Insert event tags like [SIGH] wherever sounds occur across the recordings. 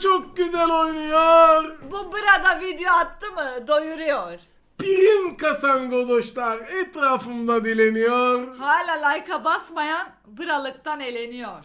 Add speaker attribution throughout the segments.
Speaker 1: çok güzel oynuyor.
Speaker 2: Bu burada video attı mı doyuruyor.
Speaker 1: Prim katan godoşlar etrafımda dileniyor.
Speaker 2: Hala like'a basmayan bıralıktan eleniyor.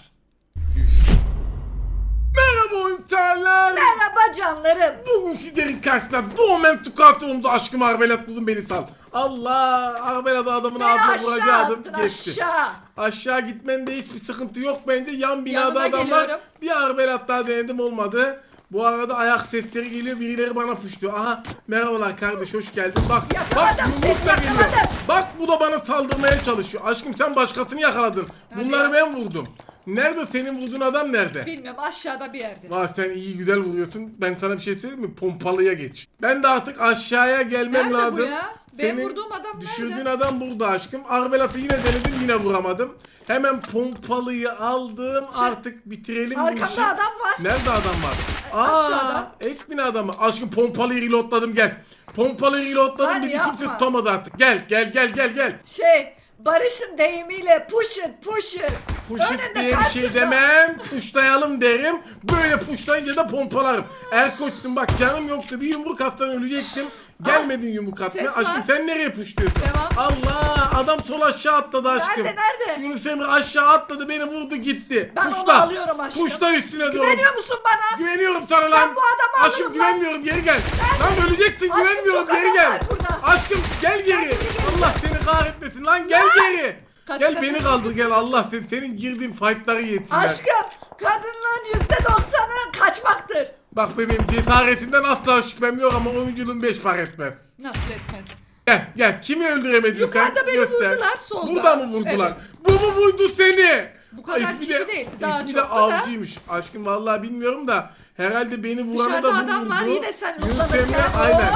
Speaker 1: Merhaba oyuncular.
Speaker 2: Merhaba canlarım.
Speaker 1: Bugün sizlerin karşısında Doğmen Sukatoğlu'nda aşkım Arbelat buldum beni sal. Allah Arbelat adamın
Speaker 2: Beni
Speaker 1: ağzına
Speaker 2: attın
Speaker 1: geçti.
Speaker 2: aşağı.
Speaker 1: Aşağı gitmende hiçbir sıkıntı yok bence. Yan binada
Speaker 2: Yanına
Speaker 1: adamlar.
Speaker 2: geliyorum.
Speaker 1: Bir arbelat daha denedim olmadı. Bu arada ayak sesleri geliyor. Birileri bana puştu. Aha merhabalar kardeş hoş geldin. Bak
Speaker 2: Yakaladım
Speaker 1: bak
Speaker 2: seni,
Speaker 1: yumrukla geliyor.
Speaker 2: yakaladım.
Speaker 1: Bak bu da bana saldırmaya çalışıyor. Aşkım sen başkasını yakaladın. Bunları
Speaker 2: ya.
Speaker 1: ben vurdum. Nerede senin vurduğun adam nerede?
Speaker 2: Bilmiyorum aşağıda bir yerde.
Speaker 1: Vay sen iyi güzel vuruyorsun. Ben sana bir şey söyleyeyim mi? Pompalıya geç. Ben de artık aşağıya gelmem
Speaker 2: Nerede
Speaker 1: lazım.
Speaker 2: bu ya? Benim vurduğum adam
Speaker 1: düşürdüğün
Speaker 2: nerede?
Speaker 1: adam burada aşkım. Arbelat'ı yine denedim yine vuramadım. Hemen pompalıyı aldım. Artık bitirelim bu
Speaker 2: Arkamda
Speaker 1: işi.
Speaker 2: adam var.
Speaker 1: Nerede adam var? Aa,
Speaker 2: Aşağıda.
Speaker 1: Ekmin adamı. Aşkım pompalıyı reloadladım gel. Pompalıyı reloadladım
Speaker 2: Hadi
Speaker 1: bir de kimse
Speaker 2: yapma.
Speaker 1: tutamadı artık. Gel gel gel gel gel.
Speaker 2: Şey Barış'ın deyimiyle push it push it.
Speaker 1: Push it
Speaker 2: Önünde,
Speaker 1: diye bir şey
Speaker 2: karşında.
Speaker 1: demem. Puşlayalım derim. Böyle puşlayınca da pompalarım. Erkoç'tum bak canım yoksa bir yumruk atsan ölecektim. Gelmedin yumruk atmaya.
Speaker 2: ses var.
Speaker 1: Aşkım sen nereye puşluyorsun?
Speaker 2: Devam.
Speaker 1: Allah adam sol aşağı atladı aşkım.
Speaker 2: Nerede, nerede?
Speaker 1: Yunus Emre aşağı atladı beni vurdu gitti.
Speaker 2: Ben onu alıyorum aşkım.
Speaker 1: Puşla üstüne doğru.
Speaker 2: Güveniyor musun bana?
Speaker 1: Güveniyorum sana lan.
Speaker 2: bu adamı
Speaker 1: Aşkım
Speaker 2: alırım lan.
Speaker 1: güvenmiyorum geri gel. Lan öleceksin
Speaker 2: Aşkım,
Speaker 1: güvenmiyorum
Speaker 2: çok
Speaker 1: geri
Speaker 2: adam
Speaker 1: gel.
Speaker 2: var burada.
Speaker 1: Aşkım gel geri. Allah seni kahretmesin lan gel geri.
Speaker 2: Kaç,
Speaker 1: gel
Speaker 2: kaç,
Speaker 1: beni
Speaker 2: kaç.
Speaker 1: kaldır gel Allah seni senin girdiğin fightları yetinler.
Speaker 2: Aşkım kadınlığın yüzde doksanı kaçmaktır.
Speaker 1: Bak bebeğim cesaretinden asla şüphem yok ama oyunculuğun beş par etmez.
Speaker 2: Nasıl etmez?
Speaker 1: Gel gel kimi öldüremedin
Speaker 2: Yukarıda
Speaker 1: sen?
Speaker 2: beni vurdular, solda.
Speaker 1: Burada mı vurdular?
Speaker 2: Evet.
Speaker 1: Bu mu vurdu seni?
Speaker 2: Bu kadar
Speaker 1: İsmi
Speaker 2: kişi değil, daha çoktu
Speaker 1: de
Speaker 2: da.
Speaker 1: avcıymış. Aşkım vallahi bilmiyorum da herhalde beni vuranı
Speaker 2: Dışarıda
Speaker 1: da bu
Speaker 2: adam var, yine sen
Speaker 1: Yunus Emre aynen.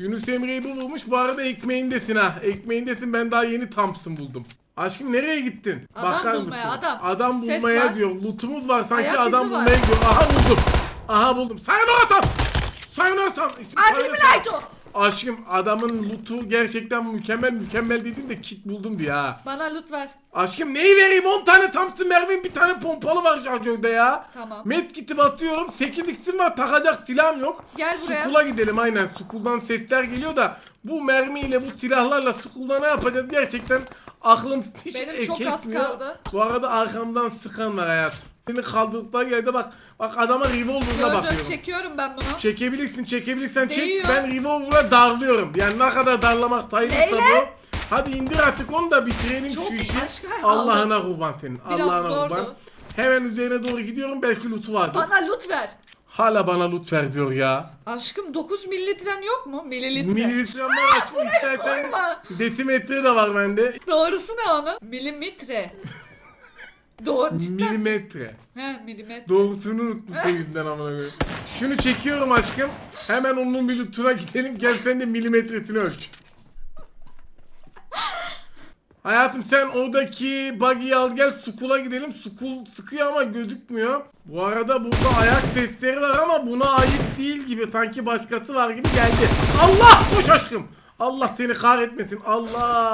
Speaker 1: Yunus Emre'yi bu vurmuş. Bu arada ekmeğindesin ha. Ekmeğindesin ben daha yeni Thompson buldum. Aşkım nereye gittin?
Speaker 2: Adam bulmaya, adam.
Speaker 1: Adam
Speaker 2: Ses
Speaker 1: bulmaya
Speaker 2: var.
Speaker 1: diyor. Lootumuz var sanki
Speaker 2: Ayak
Speaker 1: adam
Speaker 2: izi var.
Speaker 1: bulmaya gidiyor. Aha buldum. Aha buldum. Sayonara tam. Sayonara tam. İsmi
Speaker 2: Hadi
Speaker 1: Sayonara
Speaker 2: Milayto.
Speaker 1: Aşkım adamın lootu gerçekten mükemmel mükemmel dedim de kit buldum diye ha.
Speaker 2: Bana loot ver.
Speaker 1: Aşkım neyi vereyim 10 tane Thompson mermim bir tane pompalı var şarjörde ya.
Speaker 2: Tamam.
Speaker 1: Medkit'i batıyorum 8 x'im var takacak silahım yok.
Speaker 2: Gel buraya.
Speaker 1: Sukula gidelim aynen Sukul'dan sesler geliyor da bu mermiyle bu silahlarla Sukul'da ne yapacağız gerçekten aklım hiç
Speaker 2: Benim
Speaker 1: ek
Speaker 2: çok az
Speaker 1: etmiyor.
Speaker 2: kaldı.
Speaker 1: Bu arada arkamdan sıkan var hayat. Beni kaldırdıkları yerde bak bak adama revolver'la
Speaker 2: Gördüm
Speaker 1: bakıyorum.
Speaker 2: çekiyorum ben bunu.
Speaker 1: Çekebilirsin çekebilirsen çek
Speaker 2: Değiyor.
Speaker 1: ben revolver'a darlıyorum. Yani ne kadar darlamak sayılırsa bu. Hadi indir artık onu da bitirelim
Speaker 2: Çok
Speaker 1: şu işi. Allah'ına kurban senin.
Speaker 2: Biraz
Speaker 1: Allah'ına
Speaker 2: zordu.
Speaker 1: kurban. Hemen üzerine doğru gidiyorum belki loot'u vardır.
Speaker 2: Bana loot ver.
Speaker 1: Hala bana loot ver diyor ya.
Speaker 2: Aşkım 9 mililitren yok mu? Mililitre.
Speaker 1: Mililitre var açma istersen.
Speaker 2: koyma.
Speaker 1: Desimetre de var bende.
Speaker 2: Doğrusu ne onun? Milimetre. Doğru cidden.
Speaker 1: Milimetre.
Speaker 2: He milimetre.
Speaker 1: Doğrusunu unuttum [LAUGHS] yüzünden amına koyayım. Şunu çekiyorum aşkım. Hemen onun bir lootuna gidelim. Gel sen de milimetresini ölç. Hayatım sen oradaki buggy'i al gel Sukul'a gidelim. Sukul sıkıyor ama gözükmüyor. Bu arada burada ayak sesleri var ama buna ait değil gibi. Sanki başkası var gibi geldi. Allah koş aşkım. Allah seni kahretmesin. Allah.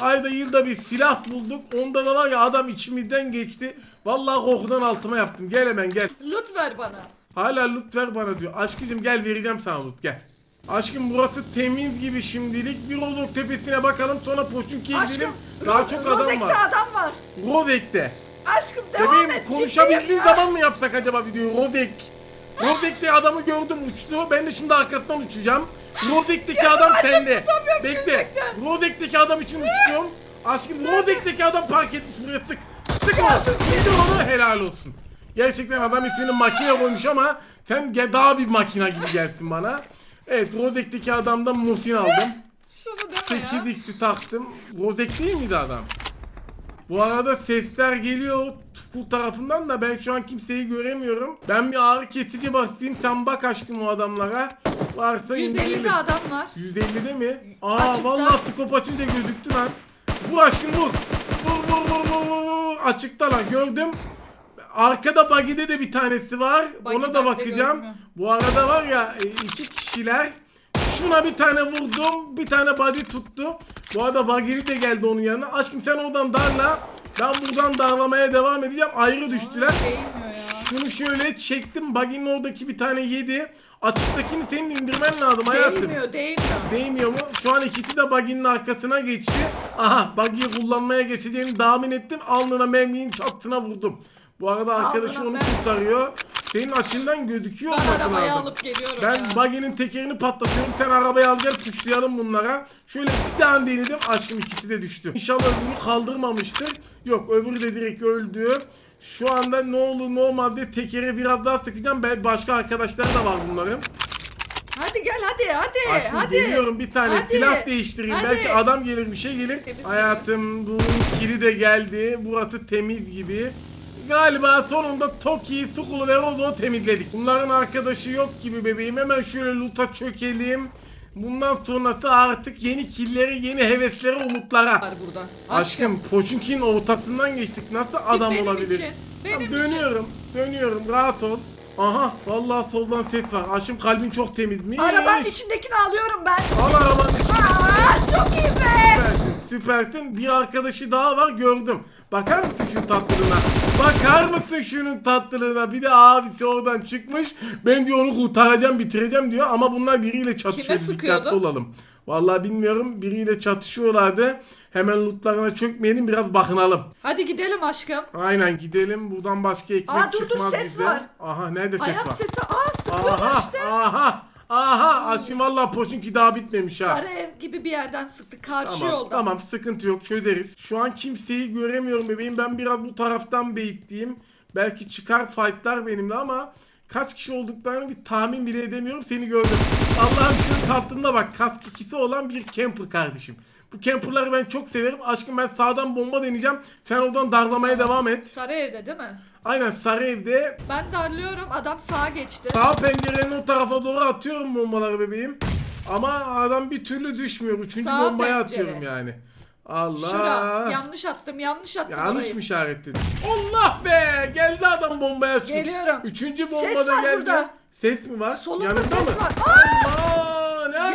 Speaker 1: Ayda yılda bir silah bulduk. Onda da var ya adam içimizden geçti. Vallahi korkudan altıma yaptım. Gel hemen gel.
Speaker 2: Loot ver bana.
Speaker 1: Hala loot ver bana diyor. Aşkıcım gel vereceğim sana loot gel. Aşkım burası temiz gibi şimdilik. Bir Rozok tepesine bakalım sonra Poçunki'ye gidelim. Daha
Speaker 2: Roz-
Speaker 1: çok adam
Speaker 2: Rozek'te
Speaker 1: var.
Speaker 2: adam var.
Speaker 1: Rozek'te.
Speaker 2: Aşkım devam
Speaker 1: Bebeğim
Speaker 2: et.
Speaker 1: konuşabildiğin
Speaker 2: ciddiyim ya.
Speaker 1: zaman mı yapsak acaba videoyu? Rozek. Rozek'te adamı gördüm uçtu. Ben de şimdi arkasından uçacağım. Rozek'teki adam sende. Bekle. Rozek'teki adam için uçuyorum. Aşkım Rozek'teki adam park etmiş buraya sık. Sık onu. Yedir onu helal olsun. Gerçekten adam ismini makine koymuş ama sen daha bir makine gibi gelsin bana. Evet Rozek'teki adamdan Musin aldım.
Speaker 2: Şunu deme ya.
Speaker 1: 8x'i taktım. Rozek değil miydi adam? Bu arada sesler geliyor Tukul tarafından da ben şu an kimseyi göremiyorum. Ben bir ağrı kesici basayım sen bak aşkım o adamlara. Varsa
Speaker 2: 150'de
Speaker 1: indirelim.
Speaker 2: adam var.
Speaker 1: 150'de mi? Aa
Speaker 2: Açıkta.
Speaker 1: vallahi skop açınca gözüktü lan. Vur aşkım vur. Vur vur vur vur vur vur. Açıkta lan gördüm. Arkada bagide de bir tanesi var.
Speaker 2: Buggy
Speaker 1: Ona da bakacağım. Bu arada var ya e, iki kişiler. Şuna bir tane vurdum. Bir tane body tuttu. Bu arada bagili de geldi onun yanına. Aşkım sen oradan darla. Ben buradan darlamaya devam edeceğim. Ayrı düştüler. Şunu şöyle çektim. Buggy'nin oradaki bir tane yedi. Açıktakini senin indirmen lazım hayatım.
Speaker 2: Değmiyor değmiyor.
Speaker 1: Değmiyor mu? Şu an ikisi de buggy'nin arkasına geçti. Aha buggy'yi kullanmaya geçeceğini tahmin ettim. Alnına merminin çatısına vurdum. Bu arada arkadaşı onu kurtarıyor. Senin açından gözüküyor
Speaker 2: Ben
Speaker 1: olması
Speaker 2: arabayı
Speaker 1: lazım.
Speaker 2: alıp geliyorum
Speaker 1: Ben
Speaker 2: ya.
Speaker 1: buggy'nin tekerini patlatıyorum. Sen arabayı al gel bunlara. Şöyle bir tane denedim. Aşkım ikisi de düştü. İnşallah öbürünü kaldırmamıştır. Yok öbürü de direkt öldü. Şu anda ne olur ne olmaz diye tekeri biraz daha sıkacağım. Ben başka arkadaşlar da var bunların.
Speaker 2: Hadi gel hadi hadi.
Speaker 1: Aşkım
Speaker 2: hadi.
Speaker 1: geliyorum bir tane
Speaker 2: Hadi.
Speaker 1: silah değiştireyim.
Speaker 2: Hadi.
Speaker 1: Belki adam gelir bir şey gelir.
Speaker 2: Temiz
Speaker 1: Hayatım bu kili de geldi. Burası temiz gibi. Galiba sonunda Toki'yi, Sukulu ve Rozo'yu temizledik. Bunların arkadaşı yok gibi bebeğim. Hemen şöyle loot'a çökelim. Bundan sonrası artık yeni killeri, yeni hevesleri, umutlara.
Speaker 2: Var burada.
Speaker 1: Aşkım Poçinki'nin ortasından geçtik. Nasıl adam
Speaker 2: benim
Speaker 1: olabilir?
Speaker 2: için, benim
Speaker 1: Tamam,
Speaker 2: için.
Speaker 1: dönüyorum. Dönüyorum. Rahat ol. Aha vallahi soldan ses var. Aşkım kalbin çok temizmiş.
Speaker 2: Arabanın içindekini alıyorum ben.
Speaker 1: Al arabanın içinde.
Speaker 2: Çok iyi be.
Speaker 1: Süpersin, süpersin. Bir arkadaşı daha var gördüm. Bakar mısın şu tatlılığına? Bakar mısın şunun tatlılığına? Bir de abisi oradan çıkmış. Ben diyor onu kurtaracağım, bitireceğim diyor. Ama bunlar biriyle çatışıyor. Dikkatli
Speaker 2: sıkıyordu?
Speaker 1: olalım. Vallahi bilmiyorum. Biriyle çatışıyorlardı. Hemen lootlarına çökmeyelim biraz bakınalım.
Speaker 2: Hadi gidelim aşkım.
Speaker 1: Aynen gidelim. Buradan başka ekmek
Speaker 2: Aa, dur, dur,
Speaker 1: çıkmaz
Speaker 2: ses
Speaker 1: bize.
Speaker 2: var.
Speaker 1: Aha nerede ses
Speaker 2: Ayak
Speaker 1: var?
Speaker 2: sesi. Aa sıkıyor
Speaker 1: Aha
Speaker 2: işte.
Speaker 1: aha aha. Aşkım valla poçinki daha bitmemiş ha.
Speaker 2: Sarı ev gibi bir yerden sıktı. Karşı
Speaker 1: Tamam,
Speaker 2: yolda.
Speaker 1: tamam sıkıntı yok çözeriz. Şu an kimseyi göremiyorum bebeğim. Ben biraz bu taraftan beyitliyim. Belki çıkar fightlar benimle ama kaç kişi olduklarını bir tahmin bile edemiyorum. Seni gördüm. Allah'ım tatlında bak. Kask ikisi olan bir camper kardeşim. Bu camperları ben çok severim. Aşkım ben sağdan bomba deneyeceğim. Sen oradan darlamaya devam et.
Speaker 2: Sarı evde değil mi?
Speaker 1: Aynen sarı evde.
Speaker 2: Ben darlıyorum. Adam sağa geçti.
Speaker 1: Sağ pencerenin o tarafa doğru atıyorum bombaları bebeğim. Ama adam bir türlü düşmüyor. Üçüncü
Speaker 2: Sağ
Speaker 1: bombayı
Speaker 2: pencere.
Speaker 1: atıyorum yani. Allah.
Speaker 2: Şura. Yanlış attım. Yanlış attım
Speaker 1: Yanlış
Speaker 2: orayı.
Speaker 1: mı işaretledin? Allah be! Geldi adam bombaya açtı.
Speaker 2: Geliyorum.
Speaker 1: Üçüncü bomba
Speaker 2: Ses
Speaker 1: da
Speaker 2: var
Speaker 1: geldi.
Speaker 2: burada.
Speaker 1: Ses mi var?
Speaker 2: Solunda
Speaker 1: Yanında
Speaker 2: ses
Speaker 1: mı?
Speaker 2: var. Aa!
Speaker 1: Allah!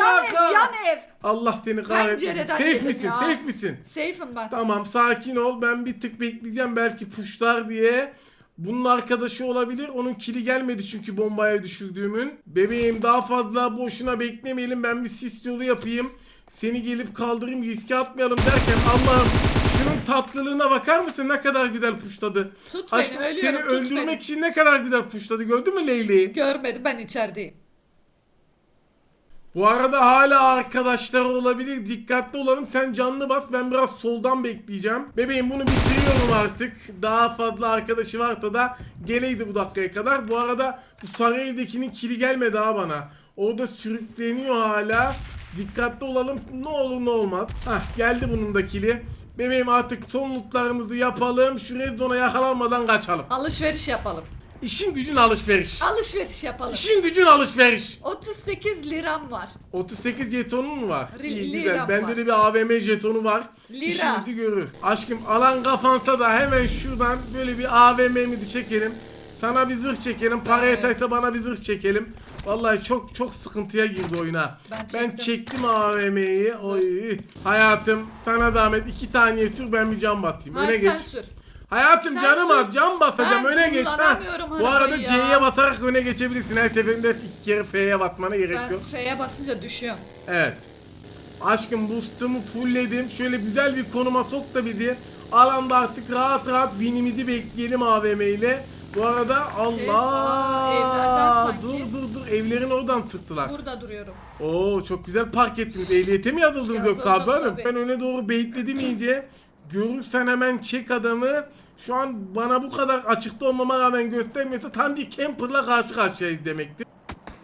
Speaker 2: Yan ev, yan ev.
Speaker 1: Allah seni kahretsin.
Speaker 2: Pencereden
Speaker 1: Safe misin?
Speaker 2: ya.
Speaker 1: Safe misin?
Speaker 2: Safe'im ben.
Speaker 1: Tamam sakin ol. Ben bir tık bekleyeceğim belki puşlar diye. Bunun arkadaşı olabilir. Onun kili gelmedi çünkü bombaya düşürdüğümün. Bebeğim daha fazla boşuna beklemeyelim. Ben bir sis yolu yapayım. Seni gelip kaldırayım riske atmayalım derken Allah'ım şunun tatlılığına bakar mısın ne kadar güzel puşladı.
Speaker 2: Tut beni, ölüyorum,
Speaker 1: Seni
Speaker 2: tut
Speaker 1: öldürmek
Speaker 2: beni.
Speaker 1: için ne kadar güzel puşladı gördün mü Leyli'yi?
Speaker 2: Görmedi ben içerideyim.
Speaker 1: Bu arada hala arkadaşlar olabilir. Dikkatli olalım. Sen canlı bas. Ben biraz soldan bekleyeceğim. Bebeğim bunu bitiriyorum artık. Daha fazla arkadaşı varsa da geleydi bu dakikaya kadar. Bu arada bu sarı evdekinin kili gelmedi ha bana. Orada sürükleniyor hala. Dikkatli olalım. Ne olur ne olmaz. Hah geldi bunun da kili. Bebeğim artık son lootlarımızı yapalım. Şu red yakalanmadan kaçalım.
Speaker 2: Alışveriş yapalım.
Speaker 1: İşin gücün alışveriş.
Speaker 2: Alışveriş yapalım.
Speaker 1: İşin gücün alışveriş.
Speaker 2: 38 liram var.
Speaker 1: 38 jetonun mu var?
Speaker 2: Ri-
Speaker 1: İyi güzel. Bende
Speaker 2: var.
Speaker 1: de bir AVM jetonu var.
Speaker 2: Lira.
Speaker 1: İşimizi görür. Aşkım alan kafansa da hemen şuradan böyle bir AVM'mizi çekelim. Sana bir zırh çekelim. Para
Speaker 2: Evet.
Speaker 1: yeterse bana bir zırh çekelim. Vallahi çok çok sıkıntıya girdi oyuna.
Speaker 2: Ben çektim.
Speaker 1: çektim AVM'yi. Oy. Hayatım sana zahmet 2 saniye sür ben bir cam batayım. Öne
Speaker 2: Hayır
Speaker 1: geç.
Speaker 2: sen sür.
Speaker 1: Hayatım
Speaker 2: Sen
Speaker 1: canım
Speaker 2: sür.
Speaker 1: at cam basacağım
Speaker 2: Ben
Speaker 1: öne geç. Ha.
Speaker 2: kullanamıyorum
Speaker 1: Bu arada
Speaker 2: ya.
Speaker 1: C'ye basarak öne geçebilirsin. Her seferinde iki kere F'ye basmana gerek
Speaker 2: Ben
Speaker 1: yok.
Speaker 2: F'ye basınca düşüyorum.
Speaker 1: Evet. Aşkım boost'umu fullledim. Şöyle güzel bir konuma sok da bizi. Alanda artık rahat rahat winimizi bekleyelim AVM ile. Bu arada
Speaker 2: aa, evlerden
Speaker 1: Allah
Speaker 2: sanki.
Speaker 1: dur dur dur evlerin oradan tıktılar.
Speaker 2: Burada duruyorum.
Speaker 1: Oo çok güzel park ettiniz. Ehliyete mi yazıldınız yoksa
Speaker 2: Yazıldım
Speaker 1: abi hanım?
Speaker 2: tabii.
Speaker 1: Ben öne doğru baitledim iyice. Görürsen hemen çek adamı. Şu an bana bu kadar açıkta olmama rağmen göstermiyorsa tam bir camperla karşı karşıyayız demektir.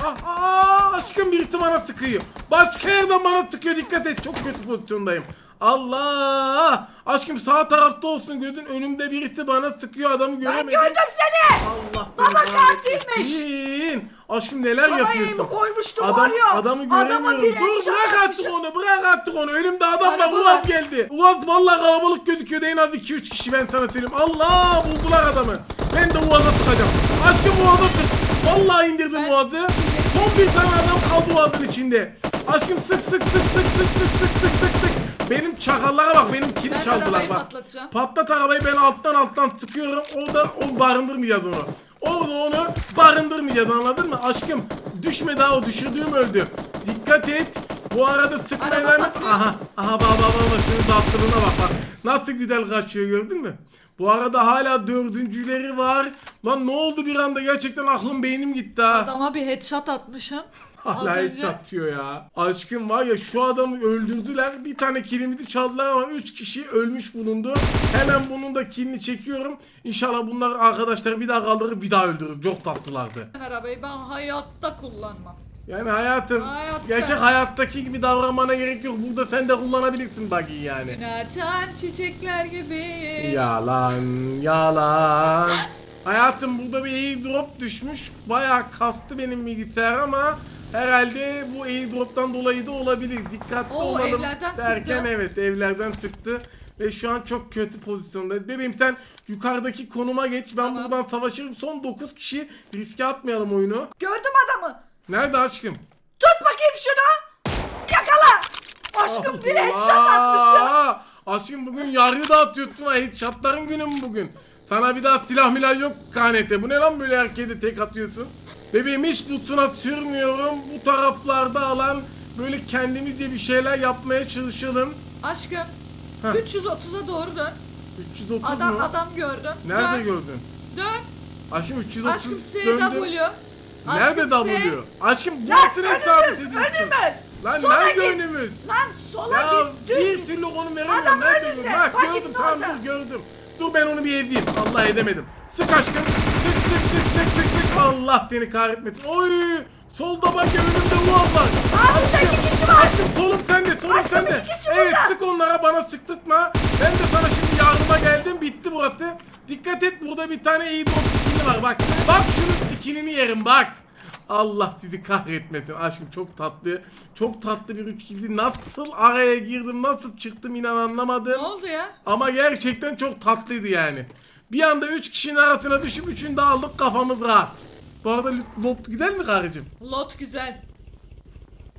Speaker 1: Ah, ah, aşkım birisi bana tıkıyor. Başka yerden bana tıkıyor dikkat et. Çok kötü pozisyondayım. Allah! Aşkım sağ tarafta olsun gözün önümde birisi bana sıkıyor adamı
Speaker 2: Ben
Speaker 1: göremedim.
Speaker 2: gördüm seni.
Speaker 1: Allah
Speaker 2: Baba katilmiş.
Speaker 1: versin. Aşkım neler
Speaker 2: Sana
Speaker 1: yapıyorsun?
Speaker 2: eğimi koymuştum
Speaker 1: Adam,
Speaker 2: var ya.
Speaker 1: adamı göremiyorum. Dur bırak artık onu bırak artık onu. Önümde adam var.
Speaker 2: Var.
Speaker 1: geldi. Uaz vallahi kalabalık gözüküyordu. En az 2-3 kişi ben sana söyleyeyim. Allah buldular adamı. Ben de Uaz'a sıkacağım. Aşkım Uaz'a sık. Vallahi indirdim
Speaker 2: Ben-
Speaker 1: Uaz'ı. Son bir tane adam kaldı Uaz'ın içinde. Aşkım sık sık sık sık sık sık sık sık sık sık. Benim çakallara bak benim kili
Speaker 2: Ben
Speaker 1: çaldılar bak.
Speaker 2: patlatacağım.
Speaker 1: Patlat arabayı ben alttan alttan sıkıyorum. O da o barındırmayacağız onu. Orada onu barındırmayacağız anladın mı? Aşkım düşme daha o düşürdüğüm öldü. Dikkat et. Bu arada sıkmaya
Speaker 2: Araba
Speaker 1: devam et.
Speaker 2: patlıyor.
Speaker 1: Aha. Aha bak bak bak bak şunun dağıttığına bak bak. Nasıl güzel kaçıyor gördün mü? Bu arada hala dördüncüleri var. Lan ne oldu bir anda gerçekten aklım beynim gitti ha.
Speaker 2: Adama bir headshot atmışım.
Speaker 1: Hala
Speaker 2: önce.
Speaker 1: hiç atıyor ya. Aşkım var ya şu adamı öldürdüler. Bir tane kilimizi çaldılar ama 3 kişi ölmüş bulundu. Hemen bunun da kilini çekiyorum. İnşallah bunlar arkadaşlar bir daha kaldırır bir daha öldürür. Çok tatlılardı.
Speaker 2: Ben arabayı ben hayatta kullanmam.
Speaker 1: Yani hayatım
Speaker 2: Hayatta.
Speaker 1: gerçek hayattaki gibi davranmana gerek yok. Burada sen de kullanabilirsin buggy'i yani.
Speaker 2: Açan çiçekler gibi.
Speaker 1: Yalan yalan. [LAUGHS] Hayatım burada bir airdrop düşmüş. Bayağı kastı benim bilgisayar ama herhalde bu airdrop'tan dolayı da olabilir. Dikkatli
Speaker 2: Oo,
Speaker 1: olalım
Speaker 2: evlerden
Speaker 1: derken
Speaker 2: sıktı.
Speaker 1: evet evlerden çıktı. Ve şu an çok kötü pozisyonda. Bebeğim sen yukarıdaki konuma geç. Ben
Speaker 2: Tamam.
Speaker 1: buradan savaşırım. Son 9 kişi riske atmayalım oyunu.
Speaker 2: Gördüm adamı.
Speaker 1: Nerede aşkım?
Speaker 2: Tut bakayım şunu. Yakala. Aşkım bir headshot atmışım.
Speaker 1: Allah! Aşkım bugün yargı dağıtıyorsun ha. Headshotların günü mü bugün? Sana bir daha silah milah yok kanete. Bu ne lan böyle herkese tek atıyorsun? Bebeğim hiç lootuna sürmüyorum. Bu taraflarda alan böyle kendimizce bir şeyler yapmaya çalışalım.
Speaker 2: Aşkım.
Speaker 1: Heh.
Speaker 2: 330'a doğru dön.
Speaker 1: 330
Speaker 2: Adam
Speaker 1: mu?
Speaker 2: adam gördüm.
Speaker 1: Nerede
Speaker 2: dön,
Speaker 1: gördün?
Speaker 2: Dön.
Speaker 1: Aşkım 330
Speaker 2: Aşkım
Speaker 1: döndüm.
Speaker 2: SW.
Speaker 1: Nerede
Speaker 2: Aşkım
Speaker 1: W?
Speaker 2: S.
Speaker 1: Aşkım bu
Speaker 2: Lan
Speaker 1: etine sabit
Speaker 2: önümüz,
Speaker 1: ediyorsun.
Speaker 2: önümüz.
Speaker 1: Lan
Speaker 2: Sola
Speaker 1: nerede
Speaker 2: git.
Speaker 1: önümüz?
Speaker 2: Lan sola
Speaker 1: Ya
Speaker 2: git. Düz
Speaker 1: bir
Speaker 2: git.
Speaker 1: türlü onu veremiyorum.
Speaker 2: Adam
Speaker 1: Nerede
Speaker 2: önünde.
Speaker 1: gördüm?
Speaker 2: Bak
Speaker 1: gördüm tamam
Speaker 2: orada.
Speaker 1: dur gördüm. Dur ben onu bir edeyim. Allah edemedim. Sık aşkım. Sık sık sık sık sık. Allah seni kahretmesin. Oy! Solda bak önümde var.
Speaker 2: Abi iki kişi var.
Speaker 1: Aşkım solum sende solum
Speaker 2: Aşkım,
Speaker 1: sende.
Speaker 2: iki kişi
Speaker 1: Evet
Speaker 2: burada.
Speaker 1: sık onlara bana sıktırtma. Ben de sana şimdi yardıma geldim. Bitti burası. Dikkat et burada bir tane iyi drop skini var bak. Bak şunun skinini yerim bak. Allah sizi kahretmesin aşkım çok tatlı. Çok tatlı bir üç kildi. Nasıl araya girdim nasıl çıktım inan
Speaker 2: Ne
Speaker 1: anlamadım.
Speaker 2: oldu ya?
Speaker 1: Ama gerçekten çok tatlıydı yani. Bir anda üç kişinin arasına düşüp üçünü de aldık kafamız rahat. Bu arada lot gider mi karıcığım?
Speaker 2: Lot güzel.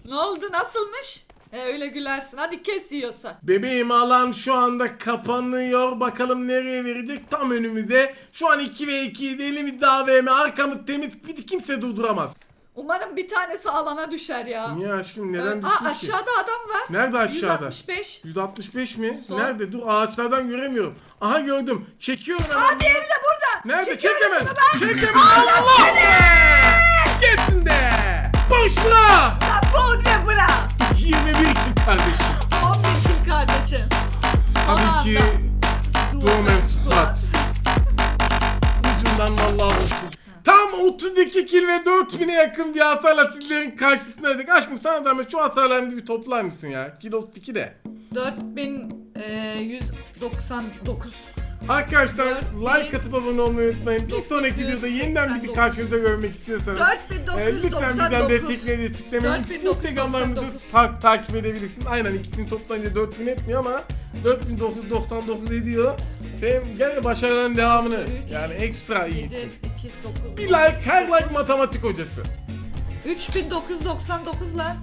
Speaker 2: Ne oldu nasılmış? E öyle gülersin. Hadi kes yiyorsa.
Speaker 1: Bebeğim alan şu anda kapanıyor. Bakalım nereye verecek? Tam önümüze. Şu an 2 ve 2 elimizde AVM. Arkamız temiz. Bir kimse durduramaz.
Speaker 2: Umarım bir tanesi alana düşer ya.
Speaker 1: Niye aşkım? Neden
Speaker 2: Aa
Speaker 1: düştün ki?
Speaker 2: aşağıda adam var.
Speaker 1: Nerede aşağıda?
Speaker 2: 165.
Speaker 1: 165 mi?
Speaker 2: Sol.
Speaker 1: Nerede? Dur ağaçlardan göremiyorum. Aha gördüm. Çekiyorum hemen.
Speaker 2: Aa diğeri de burada.
Speaker 1: Nerede?
Speaker 2: Çekiyorum
Speaker 1: Çek hemen.
Speaker 2: bunu ben.
Speaker 1: Çek hemen. Allah be! Gitsin de. Boşla.
Speaker 2: Ya bu ne bura?
Speaker 1: 21 kill kardeşim.
Speaker 2: 11 kill kardeşim.
Speaker 1: Tabii ki
Speaker 2: anda.
Speaker 1: 32 kill ve 4000'e yakın bir hasarla sizlerin karşısındaydık. Aşkım sana da şu hasarlarımızı bir toplar mısın ya? Kilo 32 de.
Speaker 2: 4199.
Speaker 1: Arkadaşlar
Speaker 2: Dört
Speaker 1: like
Speaker 2: bin-
Speaker 1: atıp abone olmayı unutmayın. Bir sonraki videoda yeniden bizi
Speaker 2: 89.
Speaker 1: karşınızda görmek istiyorsanız. e, lütfen bizden
Speaker 2: 4999.
Speaker 1: desteklemeyi desteklemeyi.
Speaker 2: 4999.
Speaker 1: Instagramlarımızı ta- takip edebilirsin. Aynen ikisini toplayınca 4000 etmiyor ama 4999 ediyor. Sen gel başarıların devamını.
Speaker 2: Üç,
Speaker 1: Yani ekstra
Speaker 2: 7,
Speaker 1: iyisin.
Speaker 2: 2, 9.
Speaker 1: Bir like, her like matematik hocası.
Speaker 2: 3999 lan.